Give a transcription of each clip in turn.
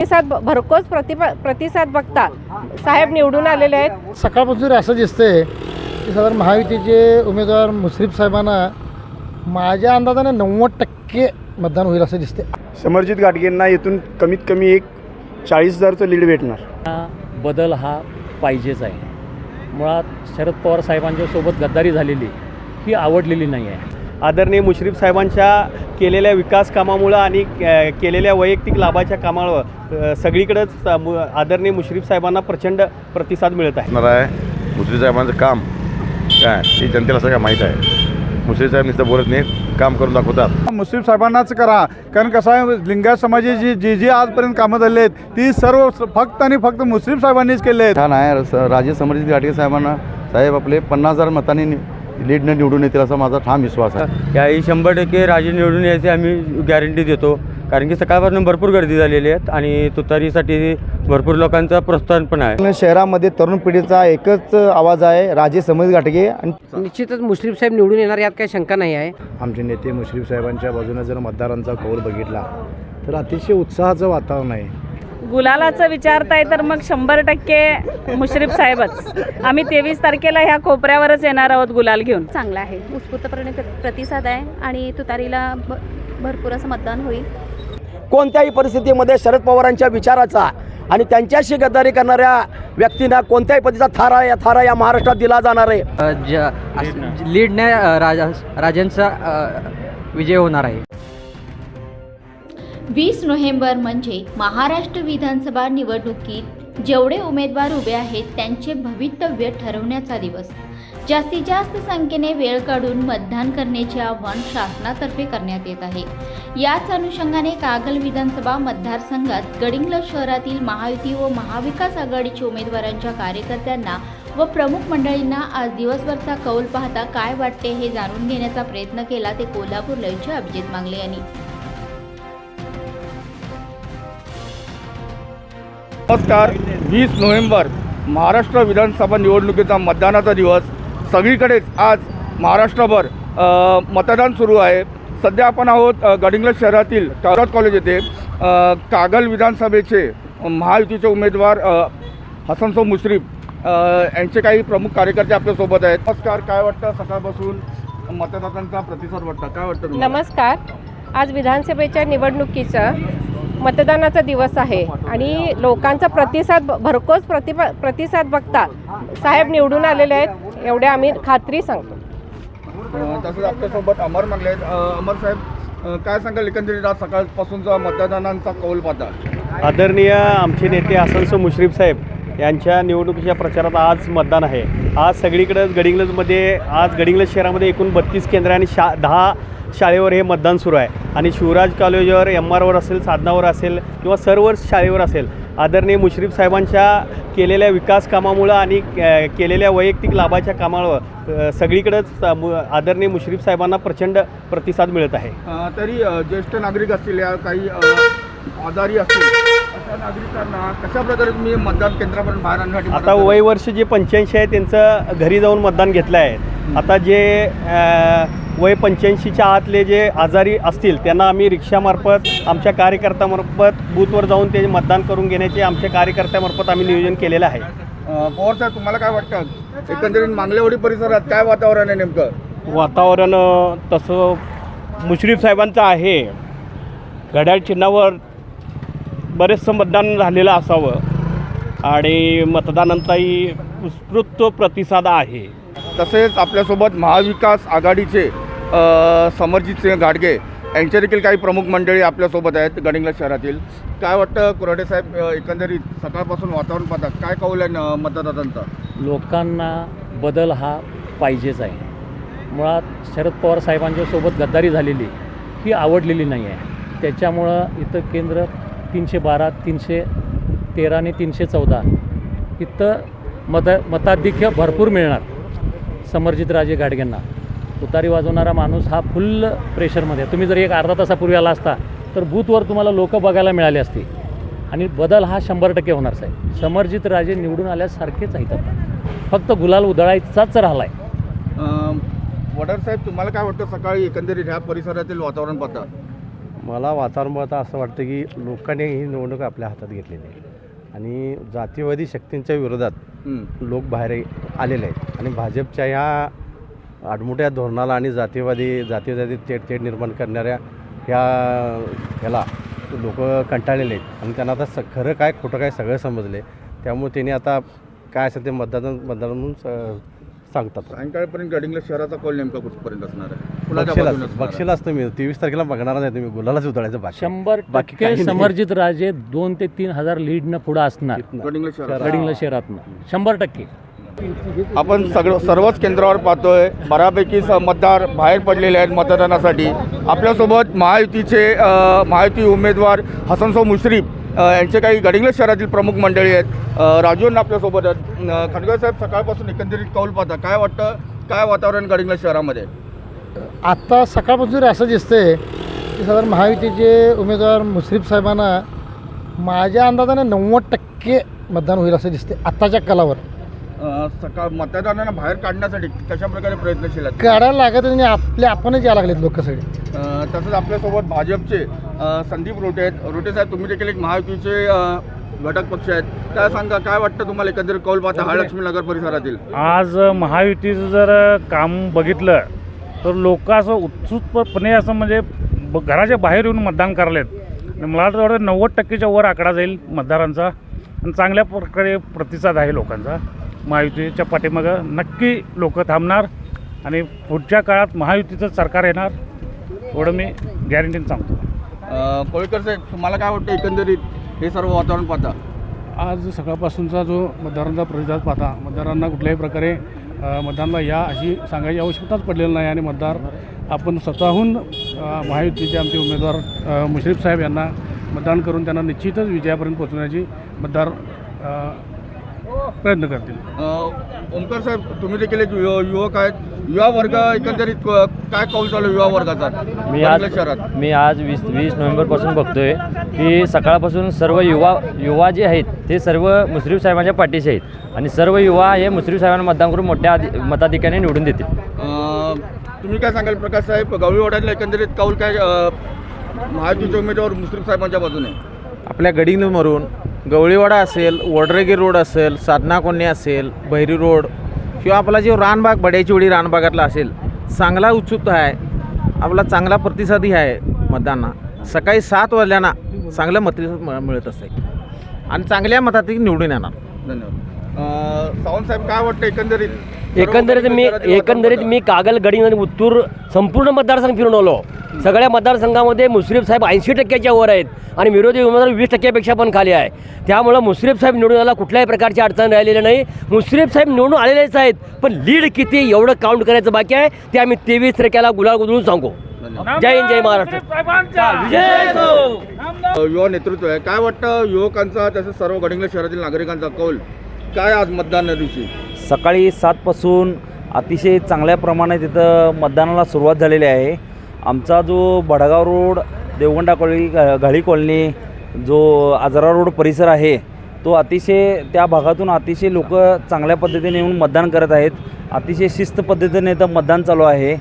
प्रतिसाद भरकोच प्रति प्रतिसाद बघता साहेब निवडून आलेले आहेत. सकाळपासून असं दिसतंय की साधारण महायुतीचे उमेदवार मुश्रीफ साहेबांना माझ्या अंदाजाने नव्वद टक्के मतदान होईल असं दिसते समर्जित गाडगेंना येथून कमीत कमी एक चाळीस हजारचं लीड भेटणार. हा बदल हा पाहिजेच आहे. मुळात शरद पवार साहेबांच्या सोबत गद्दारी झालेली ही आवडलेली नाही आहे. आदरणीय मुश्रीफ साहेबांच्या केलेल्या विकास कामामुळं आणि केलेल्या वैयक्तिक लाभाच्या कामामुळं अ, सगळीकडंच आदरणीय मुश्रीफ साहेबांना प्रचंड प्रतिसाद मिळत आहे. आहे. मुश्रीफ साहेबांचं काम काय? ते जनतेला सगळं माहीत आहे. मुश्रीफ साहेब नुसतं बोलत नाहीत काम करून दाखवतात. मुस्लिम साहेबांनाच करा. कारण कसं आहे लिंगायत समाजाची जी जी आजपर्यंत कामं झाली आहेत ती सर्व फक्त आणि फक्त मुस्लिम साहेबांनीच केले आहेत. छान आहे स- राजे समर्जित गाडगे साहेबांना साहेब आपले पन्नास हजार मतांनी लीडनं निवडून येतील असा माझा ठाम विश्वास आहे. याही शंभर टक्के राजे निवडून यायची आम्ही गॅरंटी देतो. कारण की सकाळपासून भरपूर गर्दी झालेली आहेत आणि तुतारीसाठी भरपूर लोकांचा प्रोत्साहन पण आहे. शहरामध्ये तरुण पिढीचा एकच आवाज आहे राजे समर्जित गाडगे आणि निश्चितच मुश्रीफ साहेब निवडून येणार यात काही शंका नाही आहे. आमचे नेते मुश्रीफ साहेबांच्या बाजूने जर मतदारांचा कौल बघितला तर अतिशय उत्साहाचं वातावरण आहे. गुलालाचं विचारताय तर मग शंभर टक्के मुश्रीफ साहेबच. आम्ही तेवीस तारखेला ह्या कोपऱ्यावरच येणार आहोत गुलाल घेऊन. चांगला आहे. उत्स्फूर्तपणे प्र- प्रतिसाद आहे आणि तुतारीला भ- भरपूर असं मतदान होईल. कोणत्याही परिस्थितीमध्ये शरद पवारांच्या विचाराचा आणि त्यांच्याशी गद्दारी करणाऱ्या व्यक्तींना कोणत्याही पद्धतीचा थारा या थारा या महाराष्ट्रात दिला जाणार आहे. लीडने राजा राजांचा विजय होणार आहे. वीस नोव्हेंबर म्हणजे महाराष्ट्र विधानसभा निवडणुकीत जेवढे उमेदवार उभे आहेत त्यांचे भवितव्य ठरवण्याचा दिवस. जास्तीत जास्त संख्येने वेळ काढून मतदान करण्याचे आवाहन शासनातर्फे करण्यात येत आहे. याच अनुषंगाने कागल विधानसभा मतदारसंघात गडिंग्लज शहरातील महायुती व महाविकास आघाडीच्या उमेदवारांच्या कार्यकर्त्यांना व प्रमुख मंडळींना आज दिवसभरचा कौल पाहता काय वाटते हे जाणून घेण्याचा प्रयत्न केला ते कोल्हापूर लयचे अभिजित मांगले यांनी. नमस्कार. वीस नोव्हेंबर महाराष्ट्र विधानसभा निवडणुकीचा मतदानाचा दिवस. सगळीकडेच आज महाराष्ट्रभर मतदान सुरू आहे. सध्या आपण आहोत गडिंग्लज शहरातील टारत कॉलेज येथे. कागल विधानसभेचे महायुतीचे उमेदवार हसनसो मुश्रीफ यांचे काही प्रमुख कार्यकर्ते आपल्यासोबत आहेत. नमस्कार काय वाटतं सकाळपासून? मतदारांचा प्रतिसाद वाटतं. काय वाटतं नमस्कार. आज विधानसभेच्या निवडणुकीचं मतदानाचा दिवस आहे. आणि लोकांचा प्रतिसाद भरकोच प्रति प्रतिसाद बघता साहेब निवडून आलेले आहेत. एवढे आम्ही खात्री सांगतो. तसंच आपल्यासोबत अमर म्हणले. आहेत. अमर साहेब काय सांगाल एकंदरीत आज सकाळपासूनचा मतदानांचा कौल पाहता आदरणीय आमचे नेते हसनसो मुश्रीफ साहेब यांच्या निवडणुकीच्या प्रचारात आज मतदान आहे. आज सगळीकडंच गडिंग्लजमध्ये आज गडिंग्लज शहरामध्ये एकूण बत्तीस केंद्र आणि शा दहा शाळेवर हे मतदान सुरू आहे. आणि शिवराज कॉलेजवर एम आरवर असेल साधनावर असेल किंवा सर्व शाळेवर असेल आदरणीय मुश्रीफ साहेबांच्या केलेल्या विकास कामामुळं आणि केलेल्या वैयक्तिक लाभाच्या कामामुळं सगळीकडंच मु- आदरणीय मुश्रीफ साहेबांना प्रचंड प्रतिसाद मिळत आहे. तरी ज्येष्ठ नागरिक असतील काही आजारी असतील अशा नागरिकांना कशा प्रकारे तुम्ही मतदान केंद्रापर्यंत बाहेर आणण्यासाठी आता? वय वर्ष जे पंच्याऐंशी आहे त्यांचं घरी जाऊन मतदान घेतलं आहे आता जे वय पंच्याऐंशीच्या आतले जे आजारी असतील त्यांना आम्ही रिक्षामार्फत आमच्या कार्यकर्त्यामार्फत बूथवर जाऊन ते मतदान करून घेण्याचे आमच्या कार्यकर्त्यामार्फत आम्ही नियोजन केलेलं आहे. पवार साहेब तुम्हाला काय वाटतं? एकंदरीत मांगलेवाडी परिसरात काय वातावरण आहे नेमकं? वातावरण तसं मुश्रीफ साहेबांचं आहे. घड्याळ चिन्हावर बरेचसं मतदान झालेलं असावं. आणि मतदानांचाही उत्स्फूर्त प्रतिसाद आहे. तसेच आपल्यासोबत महाविकास आघाडीचे समरजित सिंह गाडगे यांचे देखील काही प्रमुख मंडळी आपल्यासोबत आहेत गडिंग्लज शहरातील. काय वाटतं कुराडे साहेब एकंदरीत सकाळपासून वातावरण पाहता काय कौल आहे न- मतदारांचा? लोकांना बदल हा पाहिजेच आहे. मुळात शरद पवार साहेबांच्या सोबत गद्दारी झालेली ही आवडलेली नाही आहे. त्याच्यामुळं इथं केंद्र तीनशे बारा तीनशे तेरा आणि तीनशे चौदा. इथं मत मताधिक्य भरपूर मिळणार समर्जित राजे गाडगेंना. उतारी वाजवणारा माणूस हा फुल प्रेशरमध्ये तुम्ही जर एक अर्धा तासापूर्वी आला असता तर बूथवर तुम्हाला लोक बघायला मिळाले असते. आणि बदल हा शंभर टक्के होणार साहेब. समर्जित राजे निवडून आल्यासारखेच आहेत आता. फक्त गुलाल उधळायचाच राहिला आहे वडार साहेब तुम्हाला काय वाटतं? सकाळी एकंदरीत ह्या परिसरातील वातावरण पाहता. मला वातावरण पाहता असं वाटतं की लोकांनी ही निवडणूक आपल्या हातात घेतलेली आहे. आणि जातीवादी शक्तींच्या विरोधात. लोक बाहेर आलेले आहेत. आणि भाजपच्या ह्या आडमुठ्या धोरणाला आणि जातीवादी जातीवादी तेढ तेढ निर्माण करणाऱ्या ह्या ह्याला लोक कंटाळलेले आहेत. आणि त्यांना आता स खरं काय खोटं काय सगळं समजले. त्यामुळे त्यांनी आता काय असेल ते मतदान मतदान म्हणून सांगतात. सायंकाळपर्यंत गडिंग्लज शहराचा कौल नेमका कुठपर्यंत असणार आहे? कुणाच्या बक्षीला बाजूने असणार आहे? बक्षीला असतं मी. तेवीस तारखेला बघणार नाही तुम्ही. गुलालाच उतरायचं बाकी. शंभर बाकी टक्के काही नाही. समर्जित राजे दोन ते तीन हजार लीडनं पुढं असणार. शहरात. गडिंगला शहरातनं. शंभर टक्के. आपण सगळं सर्वच केंद्रावर पाहतोय. बऱ्यापैकी स मतदार बाहेर पडलेले आहेत मतदानासाठी. आपल्यासोबत महायुतीचे अ, महायुती उमेदवार हसनसो मुश्रीफ यांचे काही गडिंग्लज शहरातील प्रमुख मंडळी आहेत. राजूंना आपल्यासोबत आहेत. खडगे साहेब सकाळपासून एकंदरीत कौल पाहता काय वाटतं काय वातावरण गडिंग्लज शहरामध्ये? आत्ता सकाळपासून असं दिसतंय की साधारण महायुतीचे उमेदवार मुश्रीफ साहेबांना माझ्या अंदाजाने नव्वद टक्के मतदान होईल असं दिसते आत्ताच्या कलावर. सकाळ मतदारांना बाहेर काढण्यासाठी कशा प्रकारे प्रयत्नशील आहेत? काढायला लागत आणि आपले आपणच यायला लागलेत लोक सगळे. तसंच आपल्यासोबत भाजपचे अ, संदीप रोटे आहेत. रोटे साहेब तुम्ही देखील एक महायुतीचे अ, घटक पक्ष आहेत. काय सांगा काय वाटतं तुम्हाला एकंदरीत कौल पाहता हा लक्ष्मीनगर परिसरातील? आज महायुतीचं जर काम बघितलं तर लोक असं उत्सुकपणे असं म्हणजे ब- घराच्या बाहेर येऊन मतदान करालेत आणि मला तर वाटतं नव्वद टक्केच्या वर आकडा जाईल मतदारांचा. आणि चांगल्या प्रकारे प्रतिसाद आहे लोकांचा. महायुतीच्या पाठीमागं नक्की लोक थांबणार आणि पुढच्या काळात महायुतीचं सरकार येणार एवढं मी गॅरंटीने सांगतो. अ, कोळीकर साहेब तुम्हाला काय वाटतं एकंदरीत हे सर्व वातावरण पाहता? आज सकाळपासूनचा जो मतदारांचा प्रतिसाद पाहता मतदारांना कुठल्याही प्रकारे मतदानाला या अशी सांगायची आवश्यकताच पडलेली नाही आणि मतदार आपण स्वतःहून महायुतीचे आमचे उमेदवार मुश्रीफ साहेब यांना मतदान करून त्यांना निश्चितच विजयापर्यंत पोहोचण्याची मतदार प्रयत्न करतील. ओमकार साहेब तुम्ही देखील एक युव- युवक आहेत. युवा वर्ग एकंदरीत क- काय कौल चालू आहे युवा वर्गाचा? मी आज शहरात. मी आज वीस वीस नोव्हेंबरपासून बघतोय की सकाळपासून सर्व युवा युवा जे आहेत ते सर्व मुश्रीफ साहेबांच्या पाठीशी आहेत आणि सर्व युवा हे मुश्रीफ साहेबांना मतदान करून मोठ्या अधि मताधिक्याने निवडून देतील. अ, तुम्ही काय सांगाल प्रकाश साहेब? गवळीवाड्यातला एकंदरीत कौल काय अ, महायुतीचे उमेदवार मुश्रीफ साहेबांच्या बाजूने? आपल्या गडिंगमधून गवळीवाडा असेल वडरेगी रोड असेल साधना कोणी असेल बहिरी रोड किंवा आपला जो रानबाग बड्याची वडी रानबागातला असेल चांगला उत्सुकता आहे आपला चांगला प्रतिसादही आहे मतदानाला सकाळी सात वाजल्याना चांगलं मिळ- मिळत असते आणि चांगल्या मतात निवडून येणार. धन्यवाद. अ, सावंत साहेब काय वाटतं एकंदरीत? एकंदरीत मी एकंदरीत मी कागल गडिंग आणि उत्तूर संपूर्ण मतदारसंघ फिरून आलो. सगळ्या मतदारसंघामध्ये मुश्रीफ साहेब ऐंशी टक्क्याच्या वर आहेत आणि विरोधी उमेदवार वीस टक्क्यापेक्षा पण खाली आहे. त्यामुळं मुश्रीफ साहेब निवडून यायला कुठल्याही प्रकारची अडचण राहिलेली नाही. मुश्रीफ साहेब निवडून आलेलेच आहेत पण लीड किती एवढं काउंट करायचं बाकी आहे ते आम्ही तेवीस तारखेला गुलाल गुदळून सांगू. जय हिंद जय महाराष्ट्र. युवा नेतृत्व आहे. काय वाटतं युवकांचा तसंच सर्व गडिंग्लज शहरातील नागरिकांचा कौल काय आज मतदान दिवशी? सकाळी सातपासून अतिशय चांगल्या प्रमाणात इथं मतदानाला सुरुवात झालेली आहे. आमचा जो बडगाव रोड देवगंडा कॉलनी ग- घाळी कॉलनी जो आजरा रोड परिसर आहे तो अतिशय त्या भागातून अतिशय लोक चांगल्या पद्धतीने येऊन मतदान करत आहेत. अतिशय शिस्त पद्धतीने इथं मतदान चालू आहे.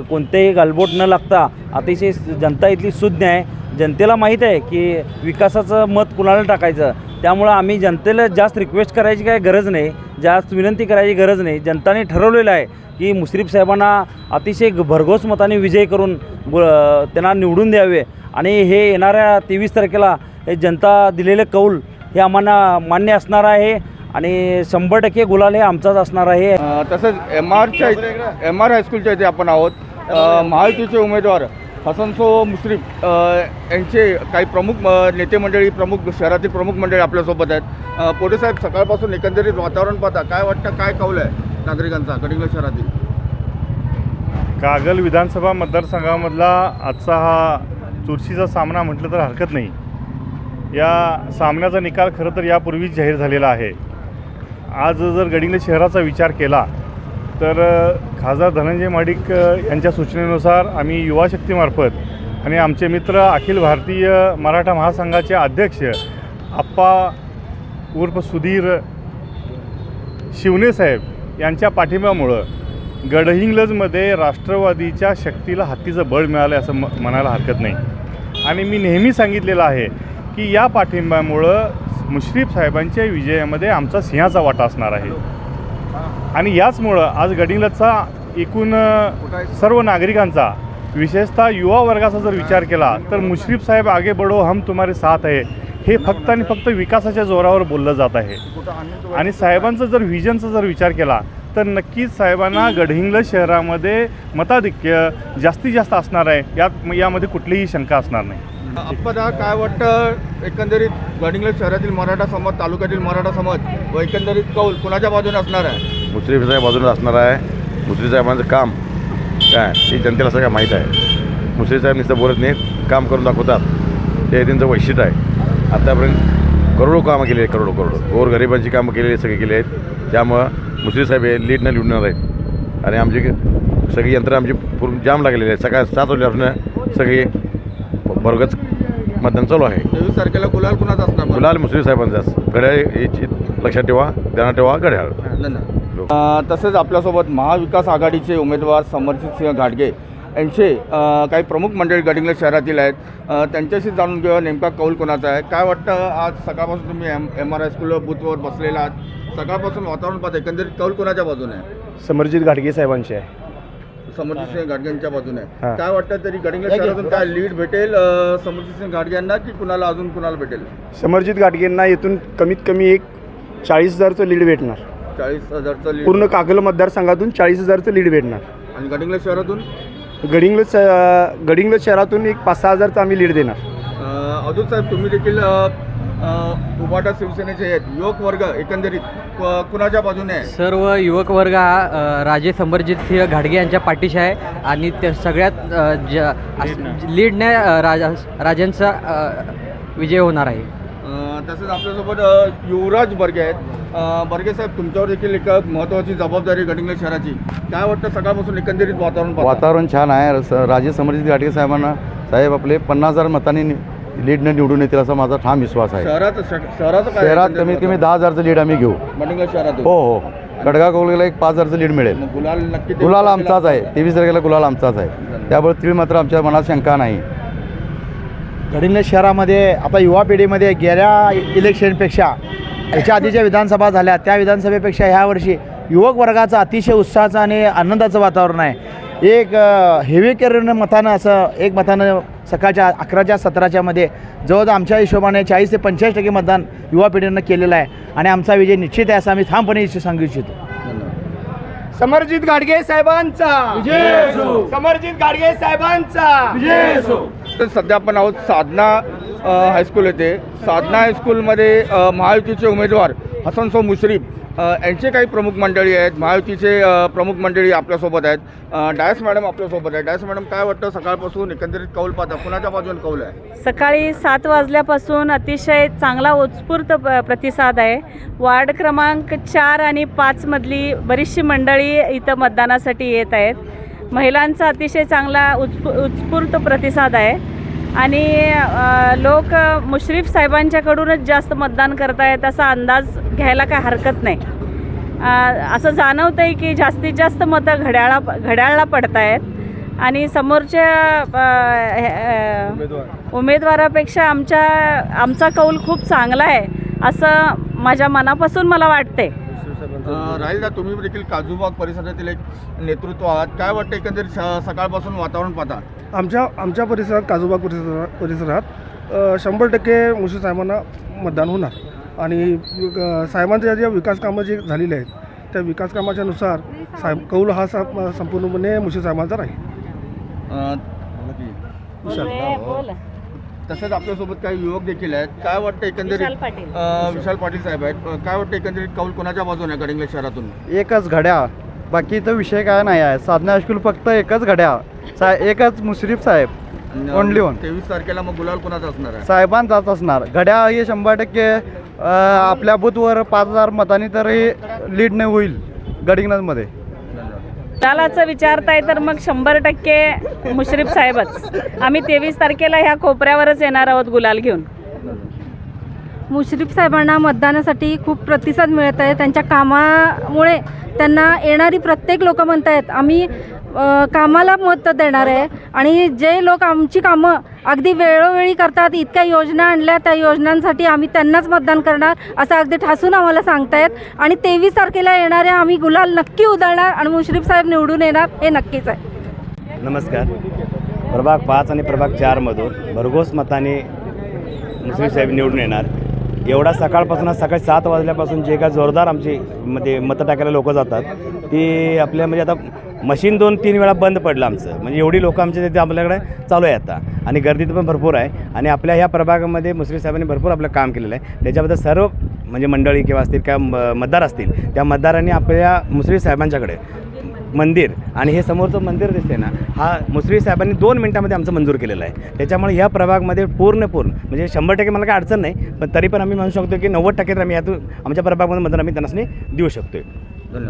कोणतेही गालबोट न लागता अतिशय जनता इथली सुज्ञ आहे. जनतेला माहीत आहे की विकासाचं मत कुणाला टाकायचं? त्यामुळं आम्ही जनतेला जास्त रिक्वेस्ट करायची काय गरज नाही. जास्त विनंती करायची गरज नाही. जनताने ठरवलेलं आहे की मुश्रीफ साहेबांना अतिशय भरघोस मताने विजय करून त्यांना निवडून द्यावे. आणि हे येणाऱ्या तेवीस तारखेला हे जनता दिलेले कौल हे आम्हाला मान्य असणार आहे आणि शंभर टक्के गुलाल हे आमचाच असणार आहे. तसंच एम आरच्या एम आर हायस्कूलच्या इथे आपण आहोत. महायुतीचे उमेदवार हसनसो मुश्रीफ यांचे काही प्रमुख नेते मंडळी प्रमुख शहरातील प्रमुख मंडळी आपल्यासोबत आहेत. पोलीस पोटे साहेब सकाळपासून एकंदरीत वातावरण पाहता काय वाटतं काय कौल आहे नागरिकांचा गडिंगला शहरातील? कागल विधानसभा मतदारसंघामधला आजचा हा चुरशीचा सामना म्हटलं तर हरकत नाही. या सामन्याचा निकाल खरं तर यापूर्वीच जाहीर झालेला आहे. आज जर गडिंग्लज शहराचा विचार केला तर खासदार धनंजय माडिक यांच्या सूचनेनुसार आम्ही युवा शक्तीमार्फत आणि आमचे मित्र अखिल भारतीय मराठा महासंघाचे अध्यक्ष आप्पा उर्फ सुधीर शिवने साहेब यांच्या पाठिंब्यामुळं गडहिंग्लजमध्ये राष्ट्रवादीच्या शक्तीला हत्तीचं बळ मिळालं आहे असं म म्हणायला हरकत नाही. आणि मी नेहमी सांगितलेलं आहे की या पाठिंब्यामुळं मुश्रीफ साहेबांच्या विजयामध्ये आमचा सिंहाचा वाटा असणार आहे. आणि याचमुळं आज गडिंग्लजचा एकूण सर्व नागरिकांचा विशेषतः युवा वर्गाचा जर विचार केला तर मुश्रीफ साहेब आगे बडो हम तुम्हारे साथ आहे. हे फक्त आणि फक्त विकासाच्या जोरावर बोललं जात आहे. आणि साहेबांचं जर व्हिजनचा जर विचार केला तर नक्कीच साहेबांना गडहिंग्लज शहरामध्ये मताधिक्य जास्तीत जास्त असणार आहे. यात यामध्ये कुठलीही शंका असणार नाही. आपदा काय वाटतं एकंदरीत गडिंग्लज शहरातील मराठा समाज तालुक्यातील मराठा समाज व एकंदरीत कौल कुणाच्या बाजूने असणार आहे? मुश्रीफ साहेब बाजूला असणार आहे. मुश्रीफ साहेबांचं काम काय? हे जनतेला सगळं माहीत आहे. मुश्रीफ साहेब नुसतं बोलत नाहीत काम करून दाखवतात. ते त्यांचं वैशिष्ट्य आहे. आत्तापर्यंत करोडो कामं केली आहेत करोडो करोडो. गोर गरिबांची कामं केलेली सगळे केली आहेत. त्यामुळं मुश्रीफ साहेब हे लीडनं निवडणार आहेत. आणि आमची सगळी यंत्रणा आमची पूर्ण जाम लागलेली आहे. सकाळ सात वाजल्यापासून सगळी भरगच मतदान चालू आहे. तेवीस तारखेला गुलाल कुणाचा असणार गुलाल मुश्रीफ साहेबांचाच घड्याळ याची लक्षात ठेवा ध्यानात ठेवा घड्याळ. तसेच आपल्यासोबत महाविकास आघाडीचे उमेदवार समर्जित सिंह घाटगे यांचे काही प्रमुख मंडळी गडिंग्लज शहरातील आहेत. त्यांच्याशी जाणून घेऊया नेमका कौल कोणाचा आहे. काय वाटतं आज सकाळपासून तुम्ही M M R I school बूथवर बसलेला आहात? सकाळपासून वातावरण पाहता एकंदरीत कौल कोणाच्या बाजूने आहे? समरजित घाटगे साहेबांचे आहे. समर्जित सिंह घाटगेंच्या बाजूने. हां. काय वाटतं तरी गडिंग्लज शहरातून काय लीड भेटेल अ, समर्जित सिंह घाटगेंना की कुणाला अजून कुणाला भेटेल? समरजित घाटगेंना इथून कमीत कमी एक चाळीस हजारचं लीड भेटणार. चाळीस हजारचं लीड. पूर्ण कागल मतदारसंघातून चाळीस हजारचं लीड भेटणार. आणि गडिंग्लज शहरातून? गडिंग्लज गडिंग्लज शहरातून एक पाच सहा हजारचं आम्ही लीड देणार. अ, अवधूत साहेब तुम्ही देखील अ, अ, उभाटा शिवसेनेचे आहेत. युवक वर्ग एकंदरीत कुणाच्या बाजूने आहे? सर्व युवक वर्ग हा राजे संबरजित सिंह घाडगे यांच्या पाठीशी आहे आणि त्या सगळ्यात अ, ज अस- लीडने राजा राजांचा विजय होणार आहे. तसेच आपल्यासोबत युवराज बर्गे आहेत. बर्गे साहेब तुमच्यावर देखील एक महत्त्वाची जबाबदारी गडिंग्लज शहराची. काय वाटतं सकाळपासून एकंदरीत वातावरण? वातावरण छान आहे. स राजे समर्जित घाटगे साहेबांना साहेब आपले पन्नास हजार मतांनी लीडनं निवडून येतील असा माझा ठाम विश्वास आहे. शहरात कमीत कमी? दहा हजारचं लीड आम्ही घेऊ. गडिंग्लज शहरातून हो हो कडगा कोलगेला एक पाच हजारचं लीड मिळेल. गुलाल नक्की आमचाच आहे. तेवीस तारखेला गुलाल आमचाच आहे. त्यामुळे तीळ मात्र आमच्या मनात शंका नाही. गडिंग्लज शहरामध्ये आता युवा पिढीमध्ये गेल्या इलेक्शनपेक्षा याच्या आधीच्या विधानसभा झाल्या त्या विधानसभेपेक्षा ह्या वर्षी युवक वर्गाचं अतिशय उत्साहाचं आणि आनंदाचं वातावरण आहे. एक हेवी करून मतानं असं एक मतानं सकाळच्या अकराच्या सतराच्यामध्ये जवळ आमच्या हिशोबाने चाळीस ते पंचेचाळीस टक्के मतदान युवा पिढीनं केलेलं आहे आणि आमचा विजय निश्चित आहे असं आम्ही ठामपणे सांगू इच्छितो. समरजित घाटगे साहेबांचा. समरजित घाटगे साहेबांचा. तर सध्या आपण आहोत साधना हायस्कूल येथे. साधना हायस्कूलमध्ये महायुतीचे उमेदवार हसनसो मुश्रीफ यांचे काही प्रमुख मंडळी आहेत. महायुतीचे प्रमुख मंडळी आपल्यासोबत आहेत. डायस मॅडम आपल्यासोबत आहे डायस मॅडम काय वाटतं? सकाळपासून एकंदरीत कौल पाहता कुणाच्या बाजून कौल आहे? सकाळी सात वाजल्यापासून अतिशय चांगला उत्स्फूर्त प- प्रतिसाद आहे. वार्ड क्रमांक चार आणि पाचमधली बरीचशी मंडळी इथं मतदानासाठी येत आहेत. महिलांचा अतिशय चांगला उत्स्फू उत्स्फूर्त प्रतिसाद आहे. आणि लोक मुश्रीफ साहेबांच्याकडूनच जास्त मतदान करतायत असा अंदाज घ्यायला काय हरकत नाही. असं जाणवतं आहे की जास्तीत जास्त मतं घड्याळा घड्याळला पडत आहेत आणि समोरच्या उमेदवारापेक्षा आमच्या आमचा कौल खूप चांगला आहे असं माझ्या मनापासून मला वाटते राहील तुम्ही देखील काजूबाग परिसरातील एक नेतृत्व आहात. काय वाटतं एकंदरीत स- सकाळपासून वातावरण पाहता? आमच्या आमच्या परिसरात काजूबाग परिसरात परिसरात शंभर टक्के मुशी साहेबांना मतदान होणार. आणि साहेबांच्या ज्या विकास कामं जी झालेली आहेत त्या विकास कामाच्या नुसार साहेब कौल हा सा संपूर्णपणे मुशी साहेबांचा राहील. तसंच आपल्यासोबत काही युवक देखील आहेत. काय वाटतं एकंदरीत विशाल पाटील. अ, विशाल पाटील साहेब आहेत. काय वाटतं एकंदरीत कौल कोणाच्या बाजूने आहे गडिंग्लज शहरातून? एकच घड्या. बाकी तर विषय काय नाही आहे. साधना हायस्कूल फक्त एकच घड्या. सा एकच मुश्रीफ साहेब. Only one. तेवीस तारखेला मग गुलाल कोणाचा असणार आहे? साहेबांचाच असणार. घड्या हे शंभर टक्के अ, आपल्या बूथवर पाच हजार मतांनी तर हे लीडने होईल गडिंग्लजमध्ये त्यालाच विचारताय तर मग शंभर टक्के मुश्रीफ साहेबच. आम्ही तेवीस तारखेला ह्या कोपऱ्यावरच येणार आहोत गुलाल घेऊन. मुश्रीफ साहेबांना मतदानासाठी खूप प्रतिसाद मिळत आहे. त्यांच्या कामामुळे त्यांना येणारी प्रत्येक लोक म्हणत आहेत आम्ही कामाला मत देणार आहे. आणि जे लोक आमची कामं अगदी वेळोवेळी करतात इतक्या योजना आणल्या त्या योजनांसाठी आम्ही त्यांनाच मतदान करणार असं अगदी ठासून आम्हाला सांगतायत आणि तेवीस तारखेला येणाऱ्या आम्ही गुलाल नक्की उधळणार आणि मुश्रीफ साहेब निवडून येणार हे नक्कीच आहे. नमस्कार. प्रभाग पाच आणि प्रभाग चारमधून भरघोस मताने मुश्रीफ साहेब निवडून येणार. एवढा सकाळपासून सकाळी सात वाजल्यापासून जे काय जोरदार आमची म्हणजे मतं टाकायला लोकं जातात ती आपल्या म्हणजे आता मशीन दोन तीन वेळा बंद पडलं आमचं. म्हणजे एवढी लोकं आमच्या तिथे आपल्याकडे चालू आहे आता. आणि गर्दी तर पण भरपूर आहे. आणि आपल्या ह्या प्रभागामध्ये मुस्लिम साहेबांनी भरपूर आपलं काम केलेलं आहे. त्याच्याबद्दल सर्व म्हणजे मंडळी किंवा असतील किंवा म- मतदार असतील त्या मतदारांनी आपल्या मुस्लिम साहेबांच्याकडे मंदिर आणि हे समोरचं मंदिर दिसते ना हा मुस्लिम साहेबांनी दोन मिनटामध्ये आमचं मंजूर केलेलं आहे. त्याच्यामुळे ह्या प्रभागमध्ये पूर्ण पूर्ण म्हणजे शंभर टक्के मला काय अडचण नाही पण तरी पण आम्ही म्हणू शकतो की नव्वद टक्के तर आम्ही यातून आमच्या प्रभागामध्ये मतदान आम्ही त्यांना देऊ शकतो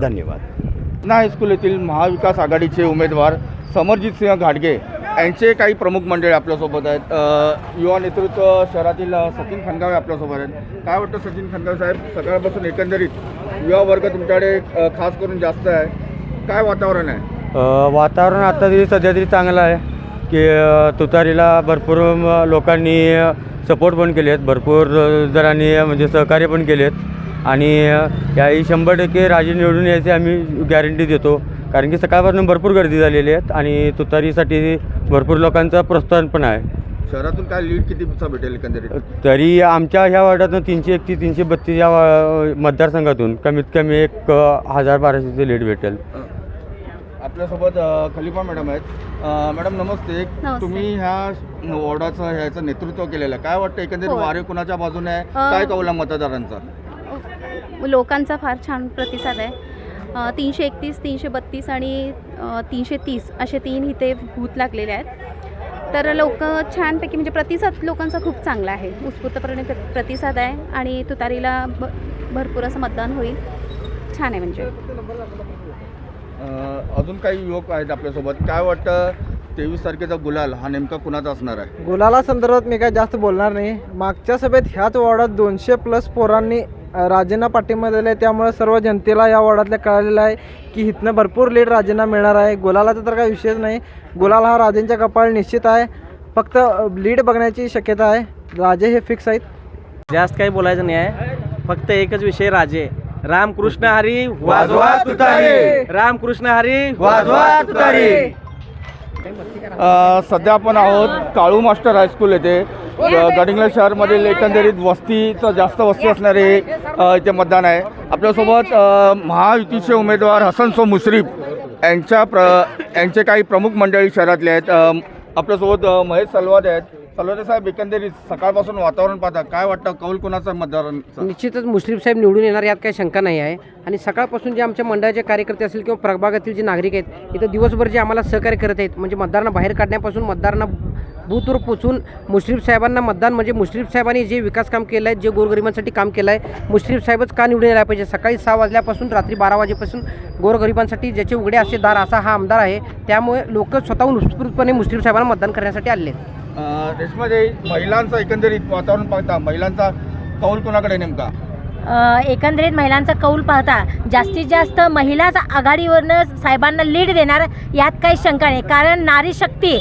धन्यवाद. ना हायस्कूल येथील महाविकास आघाडीचे उमेदवार समरजित सिंह घाटगे यांचे काही प्रमुख मंडळी आपल्यासोबत आहेत. युवा नेतृत्व शहरातील सचिन खनगावे आपल्यासोबत आहेत. काय वाटतं सचिन खनगावे साहेब? सकाळपासून एकंदरीत युवा वर्ग तुमच्याकडे खास करून जास्त आहे. काय वातावरण आहे? वातावरण आता तरी सध्या तरी चांगलं आहे. की तुतारीला भरपूर लोकांनी सपोर्ट पण केले आहेत भरपूर जणांनी म्हणजे सहकार्य पण केले आहेत आणि याही शंभर टक्के राजे निवडून यायची आम्ही गॅरंटी देतो. कारण की सकाळपासून भरपूर गर्दी झालेली आहेत आणि तुतारीसाठी भरपूर लोकांचं प्रोत्साहन पण आहे. शहरातून काय लीड कितीचा भेटेल एकंदरीत? तरी आमच्या ह्या वार्डातून तीनशे एकतीस तीनशे बत्तीस या मतदारसंघातून कमीत कमी एक हजार बाराशेचे लीड भेटेल. आपल्यासोबत खलिफा मॅडम आहेत. मॅडम नमस्ते. तुम्ही ह्या वॉर्डाचं ह्याचं नेतृत्व केलेलं काय वाटतं एकंदरीत हो. वारे कुणाच्या बाजूने आहे? काय कौला मतदारांचा? लोकांचा फार छान प्रतिसाद आहे. तीनशे एकतीस तीनशे बत्तीस आणि तीनशे तीस असे तीन इथे बूथ लागलेले आहेत. तर लोक छानपैकी म्हणजे प्रतिसाद लोकांचा खूप चांगला आहे. उत्स्फूर्तपणे प्र- प्रतिसाद आहे आणि तुतारीला ब भरपूर असं मतदान होईल. छान आहे म्हणजे. अजून काही युवक आहेत आपल्यासोबत. काय वाटतं तेवीस तारखेचा गुलाल हा नेमका कुणाचा असणार आहे? गुलाला संदर्भात मी काय जास्त बोलणार नाही. मागच्या सभेत ह्याच वॉर्डात दोनशे प्लस पोरांनी राजेंना पाठिंबा दिला आहे. त्यामुळे सर्व जनतेला या वॉर्डातल्या कळलेलं आहे की इथनं भरपूर लीड राजेंना मिळणार आहे. गुलालाचा तर काही विषयच नाही. गुलाल हा राजेंच्या कपाळ निश्चित आहे. फक्त लीड बघण्याची शक्यता आहे. राजे हे फिक्स आहेत. जास्त काही बोलायचं नाही आहे. फक्त एकच विषय राजे. रामकृष्ण हरी वाजवा तुतारी. रामकृष्ण हरी वाजवा तुतारी. अ, सध्या आपण आहोत काळू मास्टर हायस्कूल येथे. ग- गडिंग्लज शहरमधील एकंदरीत वस्तीचं जास्त वस्ती असणारे इथे मतदान आहे. आपल्यासोबत महायुतीचे उमेदवार हसन सो मुश्रीफ यांच्या प्र यांचे काही प्रमुख मंडळी शहरातले आहेत. आपल्यासोबत महेश सलवादे आहेत. सलवादे साहेब एकंदरीत सकाळपासून वातावरण पाहता काय वाटतं? कौल कुणाचा मतदारांचा? निश्चितच मुस्लिम साहेब निवडून येणार यात काही शंका नाही आहे. आणि सकाळपासून जे आमच्या मंडळाचे कार्यकर्ते असतील किंवा प्रभागातील जे नागरिक आहेत इथं दिवसभर जे आम्हाला सहकार्य करत आहेत म्हणजे मतदारांना बाहेर काढण्यापासून मतदारांना बूथवर पोचून मुश्रीफ साहेबांना मतदान म्हणजे मुश्रीफ साहेबांनी जे विकास काम केलं आहे जे गोरगरिबांसाठी काम केलं आहे मुश्रीफ साहेबच का निवडून यायला पाहिजे? सकाळी सहा वाजल्यापासून रात्री बारा वाजेपासून गोरगरिबांसाठी ज्याचे उघडे असे दार असा हा आमदार आहे. त्यामुळे लोक स्वतःहून उत्स्फूर्तपणे मुश्रीफ साहेबांना मतदान करण्यासाठी आले आहेत. महिलांचं एकंदरीत वातावरण पाहता महिलांचा कौल कोणाकडे नेमका? एकंदरीत महिलांचा कौल पाहता जास्तीत जास्त महिलाच आघाडीवरनं साहेबांना लीड देणार यात काही शंका नाही. कारण नारी शक्ती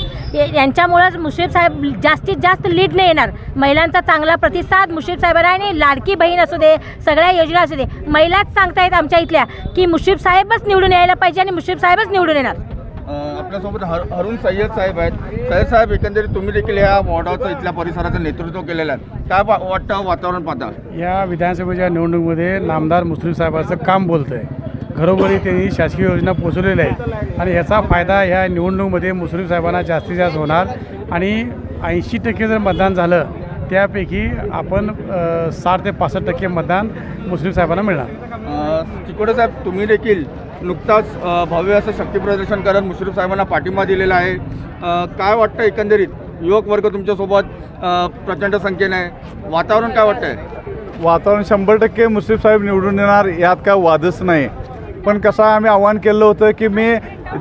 यांच्यामुळंच मुश्रीफ साहेब जास्तीत जास्त लीड नाही येणार. महिलांचा चांगला प्रतिसाद मुश्रीफ साहेबांना आणि लाडकी बहीण असू दे सगळ्या योजना असू दे महिलाच सांगतायत आमच्या इथल्या की मुश्रीफ साहेबच निवडून यायला पाहिजे आणि मुश्रीफ साहेबच निवडून येणार. आपल्यासोबत हर हरुण सय्यद साहेब आहेत. सय्यद साहेब एकंदरीत तुम्ही देखील या वॉर्डाचं इथल्या परिसराचं नेतृत्व केलेलं आहे. काय वाटतं वातावरण पाहता? या विधानसभेच्या निवडणुकीमध्ये नामदार मुस्लिम साहेबाचं काम बोलतं आहे घरोघरी त्यांनी शासकीय योजना पोचवलेल्या आहेत. आणि याचा फायदा ह्या निवडणुकीमध्ये मुस्लिम साहेबांना जास्तीत जास्त होणार. आणि ऐंशी टक्के जर मतदान झालं त्यापैकी आपण साठ ते पासष्ट टक्के मतदान मुस्लिम साहेबांना मिळणार. अ, चिकोडे साहेब तुम्ही देखील नुकताच भव्य असं शक्ती प्रदर्शन करत मुश्रीफ साहेबांना पाठिंबा दिलेला आहे. अ, काय वाटतं एकंदरीत? युवक वर्ग तुमच्यासोबत प्रचंड संख्येने आहे. वातावरण काय वाटतंय? वातावरण शंभर टक्के मुस्लिम साहेब निवडून येणार यात काय वादच नाही. पण कसं आम्ही आव्हान केलं होतं की मी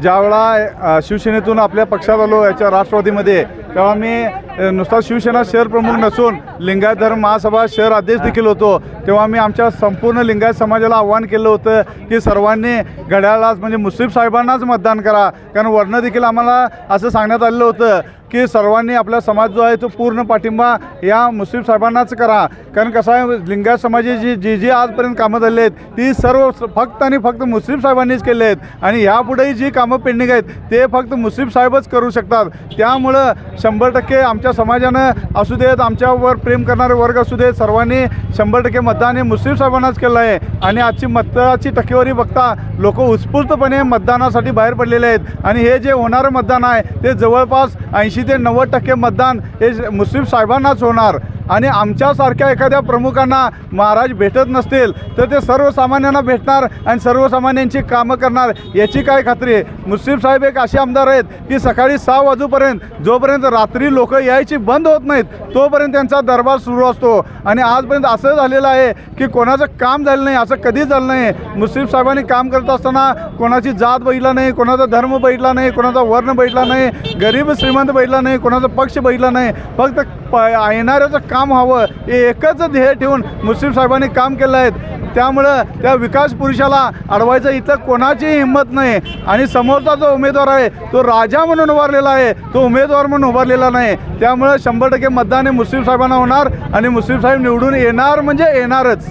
ज्यावेळा शिवसेनेतून आपल्या पक्षात आलो याच्या राष्ट्रवादीमध्ये तेव्हा मी नुसता शिवसेना शहर प्रमुख नसून लिंगायत धर्म महासभा शहर अध्यक्ष देखील होतो. तेव्हा मी आमच्या संपूर्ण लिंगायत समाजाला आव्हान केलं होतं की सर्वांनी घड्याळाच म्हणजे मुस्लिम साहेबांनाच मतदान करा. कारण वर्ण देखील आम्हाला असं सांगण्यात आलेलं होतं की सर्वांनी आपला समाज जो आहे तो पूर्ण पाठिंबा या मुस्लिम साहेबांनाच करा. कारण कसं आहे लिंगायत समाजाची जी जी आजपर्यंत कामं झाली आहेत ती सर्व फक्त आणि फक्त मुस्लिम साहेबांनीच केले आहेत. आणि यापुढेही जी कामं पेंडिंग आहेत. ते फक्त मुस्लिम साहेबच करू शकतात. त्यामुळं शंभर टक्के आमच्या समाजानं असू देत आमच्यावर प्रेम करणारे वर्ग असू देत सर्वांनी शंभर टक्के मतदान हे मुस्लिम साहेबांनाच केलं आहे. आणि आजची मतदानाची टक्केवारी बघता लोक उत्स्फूर्तपणे मतदानासाठी बाहेर पडलेले आहेत. आणि हे जे होणारं मतदान आहे ते जवळपास ऐंशी ते नव्वद टक्के मतदान हे मुस्लिम साहेबांनाच होणार. आणि आमच्यासारख्या एखाद्या प्रमुखांना महाराज भेटत नसतील तर ते सर्वसामान्यांना भेटणार आणि सर्वसामान्यांची कामं करणार याची काय खात्री आहे? मुस्लिम साहेब एक असे आमदार आहेत की सकाळी सहा वाजूपर्यंत जोपर्यंत रात्री लोक यायची बंद होत नाहीत तोपर्यंत त्यांचा दरबार सुरू असतो. आणि आजपर्यंत असं झालेलं आहे की कोणाचं काम झालं नाही असं कधीच झालं नाही. मुस्लिम साहेबांनी काम करत असताना कोणाची जात बघितला नाही कोणाचा धर्म बघितला नाही कोणाचा वर्ण बघितला नाही गरीब श्रीमंत बघितला नाही कोणाचा पक्ष बघितला नाही. फक्त प येणाऱ्याचं काम व्हावं हे एकच ध्येय ठेवून मुस्लिम साहेबांनी काम केलं आहे. त्यामुळं त्या विकास पुरुषाला अडवायचं इथं कोणाची हिंमत नाही. आणि समोरचा जो उमेदवार आहे तो राजा म्हणून उभारलेला आहे. तो उमेदवार म्हणून उभारलेला नाही. त्यामुळं शंभर टक्के मतदान हे मुस्लिम साहेबांना होणार आणि मुस्लिम साहेब निवडून येणार म्हणजे येणारच.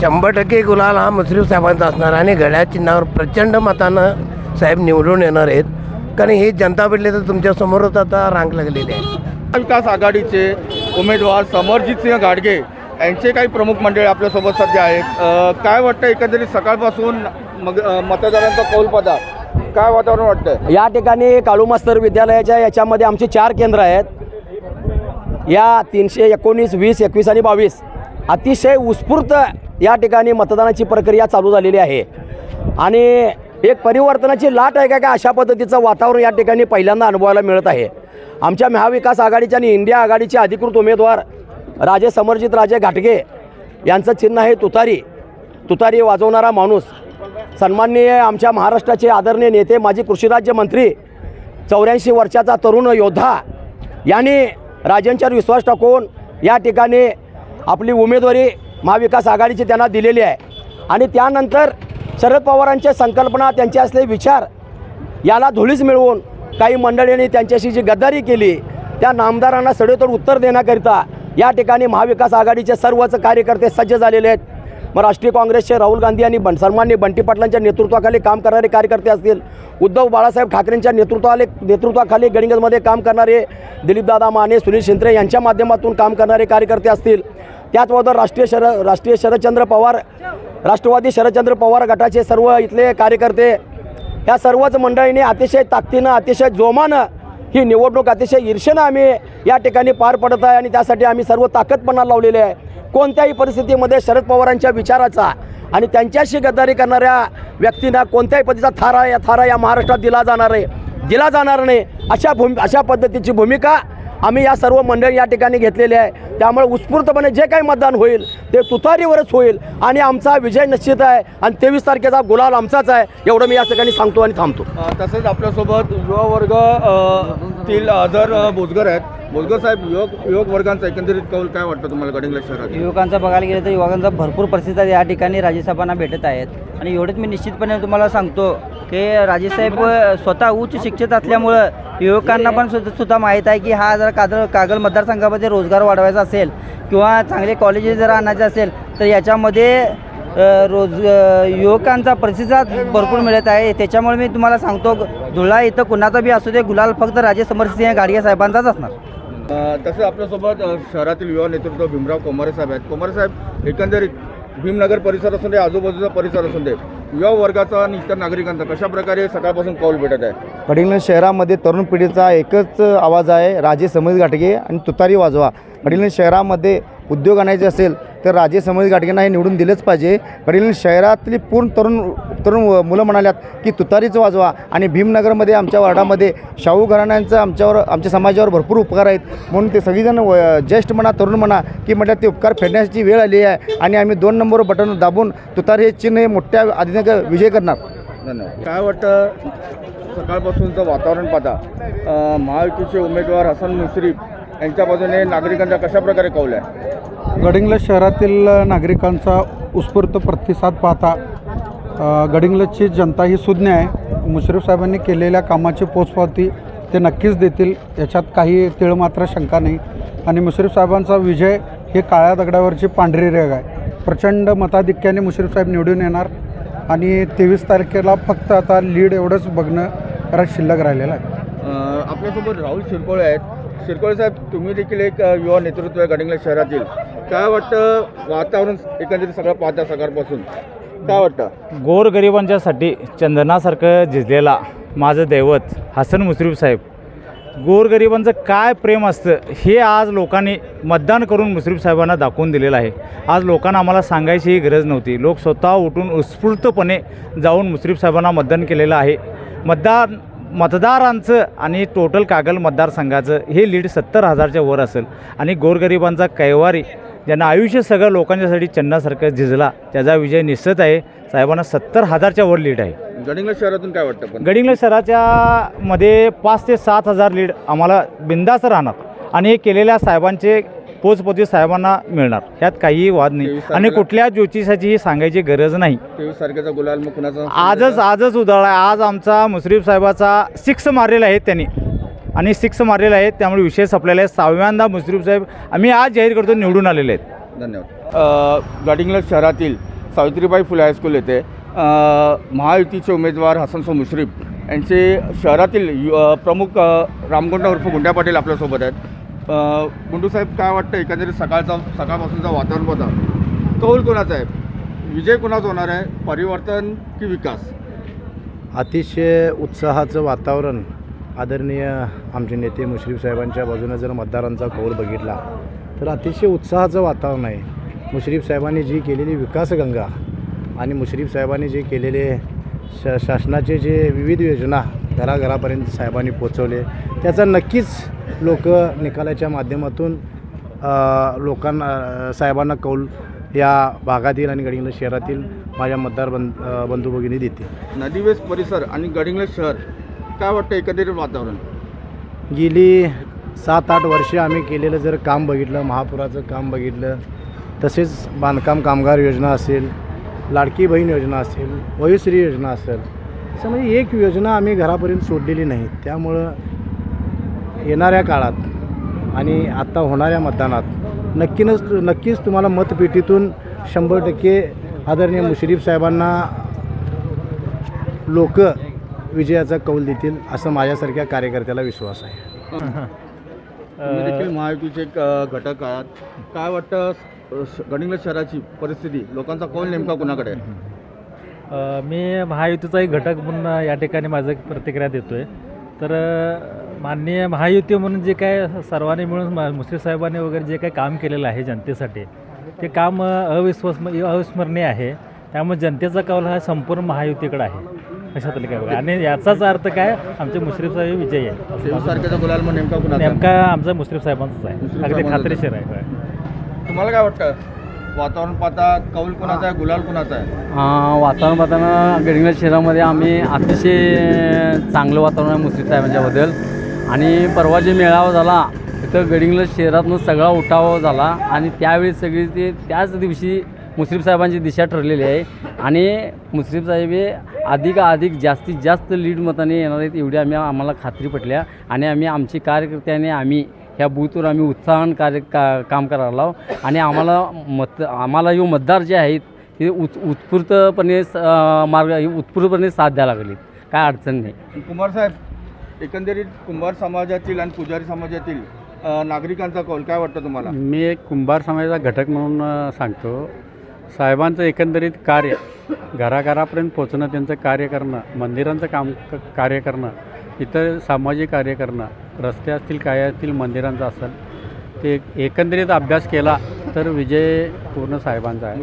शंभर टक्के गुलाल हा मुस्लिम साहेबांचा असणार आणि घड्याळ चिन्हावर प्रचंड मतानं साहेब निवडून येणार आहेत. कारण ही जनता भेटली तर तुमच्या समोरच आता रांग लागलेली आहे. विकास आघाडीचे उमेदवार समरजित सिंह गाडगे यांचे काही प्रमुख मंडळी आपल्यासोबत सध्या आहेत. काय वाटतं एकंदरीत सकाळपासून मग मतदारांचा कौल पदा काय वातावरण वाटतं या ठिकाणी काळू मास्तर विद्यालयाच्या याच्यामध्ये आमचे चार केंद्र आहेत. या तीनशे एकोणीस वीस एकवीस आणि बावीस अतिशय उत्स्फूर्त या ठिकाणी मतदानाची प्रक्रिया चालू झालेली आहे. आणि एक परिवर्तनाची लाट आहे का का अशा पद्धतीचं वातावरण या ठिकाणी पहिल्यांदा अनुभवायला मिळत आहे. आमच्या महाविकास आघाडीच्या आणि इंडिया आघाडीचे अधिकृत उमेदवार राजे समरजित राजे घाटगे यांचं चिन्ह आहे तुतारी. तुतारी वाजवणारा माणूस. सन्माननीय आमच्या महाराष्ट्राचे आदरणीय नेते माजी कृषी राज्यमंत्री चौऱ्याऐंशी वर्षाचा तरुण योद्धा यांनी राजेंच्यावर विश्वास टाकून या ठिकाणी आपली उमेदवारी महाविकास आघाडीची त्यांना दिलेली आहे. आणि त्यानंतर शरद पवारांच्या संकल्पना त्यांचे असले विचार याला धुळीच मिळवून काही मंडळींनी त्यांच्याशी जी गद्दारी केली त्या नामदारांना सडेतोड उत्तर देण्याकरिता या ठिकाणी महाविकास आघाडीचे सर्वच कार्यकर्ते सज्ज झालेले आहेत. मग राष्ट्रीय काँग्रेसचे राहुल गांधी आणि बन सन्मान्य बंटी पाटलांच्या नेतृत्वाखाली काम करणारे कार्यकर्ते असतील उद्धव बाळासाहेब ठाकरेंच्या नेतृत्वाले नेतृत्वाखाली गडिंगजमध्ये काम करणारे दिलीपदादा माने सुनील शिंत्रे यांच्या माध्यमातून काम करणारे कार्यकर्ते असतील. त्याचबरोबर राष्ट्रीय शर राष्ट्रीय शरदचंद्र पवार राष्ट्रवादी शरदचंद्र पवार गटाचे सर्व इथले कार्यकर्ते या सर्वच मंडळींनी अतिशय ताकदीनं अतिशय जोमानं ही निवडणूक अतिशय ईर्षेनं आम्ही या ठिकाणी पार पडत आहे आणि त्यासाठी आम्ही सर्व ताकदपणा लावलेले आहे. कोणत्याही परिस्थितीमध्ये शरद पवारांच्या विचाराचा आणि त्यांच्याशी गद्दारी करणाऱ्या व्यक्तींना कोणत्याही पद्धतीचा थारा या थारा या महाराष्ट्रात दिला जाणार आहे. दिला जाणार नाही. अशा भूमि अशा पद्धतीची भूमिका आम्ही या सर्व मंडळी या ठिकाणी घेतलेली आहे. त्यामुळे उत्स्फूर्तपणे जे काही मतदान होईल ते तुतारीवरच होईल आणि आमचा विजय निश्चित आहे आणि तेवीस तारखेचा गुलाल आमचाच आहे एवढं मी या ठिकाणी सांगतो आणि थांबतो. तसंच आपल्यासोबत युवा वर्ग तील अजर अ, भोजगर आहेत. भोजगर साहेब युवक युवक वर्गांचा एकंदरीत कौल काय वाटतं तुम्हाला गडिंग्लज शहरात युवकांचा बघायला गेलं तर युवकांचा भरपूर प्रतिसाद या ठिकाणी राजेसाहेबांना भेटत आहेत. आणि एवढंच मी निश्चितपणे तुम्हाला सांगतो की राजेसाहेब स्वतः उच्च शिक्षित असल्यामुळं युवकांना पण सुद्धा माहीत आहे की हा जर कागल कागल मतदारसंघामध्ये रोजगार वाढवायचा असेल किंवा चांगले कॉलेजेस जर आणायचे असेल तर याच्यामध्ये रोज युवकांचा प्रतिसाद भरपूर मिळत आहे. त्याच्यामुळे मी तुम्हाला सांगतो धुळा इथं कुणाचा बी असू दे गुलाल फक्त राजे समरसिंह गाडगे साहेबांचाच असणार. तसं आपल्यासोबत शहरातील युवा नेतृत्व भीमराव कोमारे साहेब आहेत. कोमारे साहेब एकंदरीत भीमनगर परिसर असून दे आजूबाजूचा परिसर असून दे युवा वर्गाचा आणि इतर नागरिकांचा कशा प्रकारे सकाळपासून कौल भेटत आहे? कडिंगलज शहरामध्ये तरुण पिढीचा एकच आवाज आहे राजे समज गाठगे आणि तुतारी वाजवा. कडिंगलज शहरामध्ये उद्योग आणायचे असेल तर राजे समज गाठगेंना हे निवडून दिलंच पाहिजे. कडिंगलज शहरातली पूर्ण तरुण तरुण मुलं म्हणाल्यात की तुतारीच वाजवा आणि भीमनगरमध्ये आमच्या वार्डामध्ये शाहू घराण्यांचं आमच्यावर आमच्या समाजावर भरपूर उपकार आहेत. म्हणून ते सगळीजण व ज्येष्ठ म्हणा तरुण म्हणा की म्हटल्या ते उपकार फेडण्याची वेळ आली आहे आणि आम्ही दोन नंबर बटन दाबून तुतारी हे चिन्ह हे मोठ्या आधीनं विजय करणार. धन्यवाद. काय वाटतं? सकाळपासूनचं वातावरण पाहता. महायुतीचे उमेदवार हसन मुश्रीफ यांच्या बाजूने नागरिकांचा कशा प्रकारे कौल आहे? गडिंग्लज शहरातील नागरिकांचा उत्स्फूर्त प्रतिसाद पाहता गडिंग्लजची जनता ही सुज्ञ आहे. मुश्रीफ साहेबांनी केलेल्या कामाची पोचपावती ते नक्कीच देतील याच्यात काही तिळ मात्र शंका नाही. आणि मुश्रीफ साहेबांचा विजय हे काळ्या दगडावरची पांढरी रेग आहे. प्रचंड मताधिक्याने मुश्रीफ साहेब निवडून येणार आणि तेवीस तारखेला फक्त आता लीड एवढंच बघणं शिल्लक राहिलेलं आहे. आपल्यासोबत राहुल शिरकोळे आहेत. शिरकोळे साहेब तुम्ही देखील एक युवा नेतृत्व आहे गडिंगला शहरातील. काय वाटतं वातावरण एकंदरीत सगळं पाहता सकाळपासून? काय वाटतं? गोरगरिबांच्यासाठी चंदनासारखं झिजलेला माझं दैवत हसन मुश्रीफ साहेब. गोरगरिबांचं काय प्रेम असतं हे आज लोकांनी मतदान करून मुश्रीफ साहेबांना दाखवून दिलेलं आहे. आज लोकांना आम्हाला सांगायचीही गरज नव्हती. लोक स्वतः उठून उत्स्फूर्तपणे जाऊन मुश्रीफ साहेबांना मतदान केलेलं आहे. मतदान मतदारांचं आणि टोटल कागल मतदारसंघाचं हे लीड सत्तर हजारच्या वर असेल. आणि गोरगरिबांचा कैवारी ज्यांना आयुष्य सगळं लोकांच्यासाठी चन्नासारखं झिजला त्याचा विजय निश्चित आहे. साहेबांना सत्तर हजारच्या वर लीड आहे. गडिंग्लज शहरातून काय वाटतं पण? गडिंग्लज शहराच्या मध्ये पाच ते सात हजार लीड आम्हाला बिंदास राहणार. आणि हे केलेल्या साहेबांचे पोचपोची साहेबांना मिळणार. ह्यात काहीही वाद नाही. आणि कुठल्या ज्योतिषाचीही सांगायची गरज नाही. तेवीस तारखेचा गुलाल मग कुणाचा? आजच आजच उधळला आहे. आज आमचा मुश्रीफ साहेबाचा सिक्स मारलेला आहे त्यांनी. आणि सिक्स मारलेला आहे त्यामुळे विषय संपलेला आहे. सहाव्यांदा मुश्रीफ साहेब आम्ही आज जाहीर करतो निवडून आलेले आहेत. धन्यवाद. अ, गडिंग्लज शहरातील सावित्रीबाई फुले हायस्कूल येथे महायुतीचे उमेदवार हसनसो मुश्रीफ यांचे शहरातील प्रमुख रामगुंडा उर्फ गुंड्या पाटील आपल्यासोबत आहेत. गुंडू साहेब काय वाटतं एकंदरीत सकाळचा सकाळपासूनचा वातावरण बघा. कौल कोणाचा आहे? विजय कोणाचा होणार आहे? परिवर्तन की विकास? अतिशय उत्साहाचं वातावरण आदरणीय आमचे नेते मुश्रीफ साहेबांच्या बाजूने जर मतदारांचा कौल बघितला तर अतिशय उत्साहाचं वातावरण आहे. मुश्रीफ साहेबांनी जी केलेली विकासगंगा आणि मुश्रीफ साहेबांनी जे केलेले श शासनाचे जे विविध योजना घराघरापर्यंत साहेबांनी पोचवले. त्याचा नक्कीच लोक निकालाच्या माध्यमातून लोकांना साहेबांना कौल या भागातील आणि गडिंग्लज शहरातील माझ्या मतदार बंद बंधू भगिनी देतील. नदीवेस परिसर आणि गडिंग्लज शहर काय वाटतं एकंदरीत वातावरण? गेली सात आठ वर्षे आम्ही केलेलं जर काम बघितलं महापुराचं काम बघितलं तसेच बांधकाम कामगार योजना असेल लाडकी बहीण योजना असेल वयोश्री योजना असेल असं म्हणजे एक योजना आम्ही घरापर्यंत सोडलेली नाही. त्यामुळं येणाऱ्या काळात आणि आत्ता होणाऱ्या मतदानात नक्कीनच नक्कीच तुम्हाला मतपेटीतून शंभर टक्के आदरणीय मुश्रीफ साहेबांना लोक विजयाचा कौल देतील असं माझ्यासारख्या कार्यकर्त्याला विश्वास आहे. महायुतीचे एक घटक आहात. काय वाटतं अ, शहराची परिस्थिती? लोकांचा कौल नेमका कुणाकडे मी महायुतीचा एक घटक म्हणून या ठिकाणी माझं प्रतिक्रिया देतो आहे तर माननीय महायुती म्हणून जे काय सर्वांनी मिळून मुश्रीफ साहेबांनी वगैरे जे काही काम केलेलं आहे जनतेसाठी ते काम अविश्वस अविस्मरणीय आहे. त्यामुळे जनतेचा कौल हा संपूर्ण महायुतीकडे आहे. अशातलं काय आणि याचाच अर्थ काय आमचे मुश्रीफ साहेब विजयी आहे. गुलाल नेमका? नेमका आमचा मुश्रीफ साहेबांचाच आहे. अगदी खात्रीशीर आहे. तुम्हाला काय वाटतं? वातावरण पाहता कौल कोणाचा आहे गुलाल कोणाचा आहे? वातावरण पाहताना गडिंग्लज शहरामध्ये आम्ही अतिशय चांगलं वातावरण आहे मुश्रीफ साहेबांच्याबद्दल आणि परवा जे मेळावा झाला तिथं गडिंग्लज शहरातून सगळा उठाव झाला. आणि त्यावेळी सगळी ते त्याच दिवशी मुश्रीफ साहेबांची दिशा ठरलेली आहे. आणि मुश्रीफ साहेब हे अधिकाधिक जास्तीत जास्त लीड मताने येणार आहेत एवढी आम्ही आम्हाला खात्री पटल्या. आणि आम्ही आमची कार्यकर्त्याने आम्ही ह्या बूथवर आम्ही उत्साहानं कार्य का काम करायला लाव आणि आम्हाला मत आम्हाला जो मतदार जे आहेत ते उत् उत्स्फूर्तपणे मार्ग उत्स्फूर्तपणे साथ द्यायला लागलीत. काय अडचण नाही. कुंभार साहेब एकंदरीत कुंभार समाजातील आणि पुजारी समाजातील नागरिकांचा कौल काय वाटतं तुम्हाला? मी एक कुंभार समाजाचा घटक म्हणून सांगतो. साहेबांचं एकंदरीत कार्य घराघरापर्यंत पोचणं त्यांचं कार्य करणं मंदिरांचं काम कार्य करणं इतर सामाजिक कार्य करणं रस्ते असतील काय असतील मंदिरांचं असेल ते एकंदरीत अभ्यास केला तर विजय पूर्ण साहेबांचा आहे.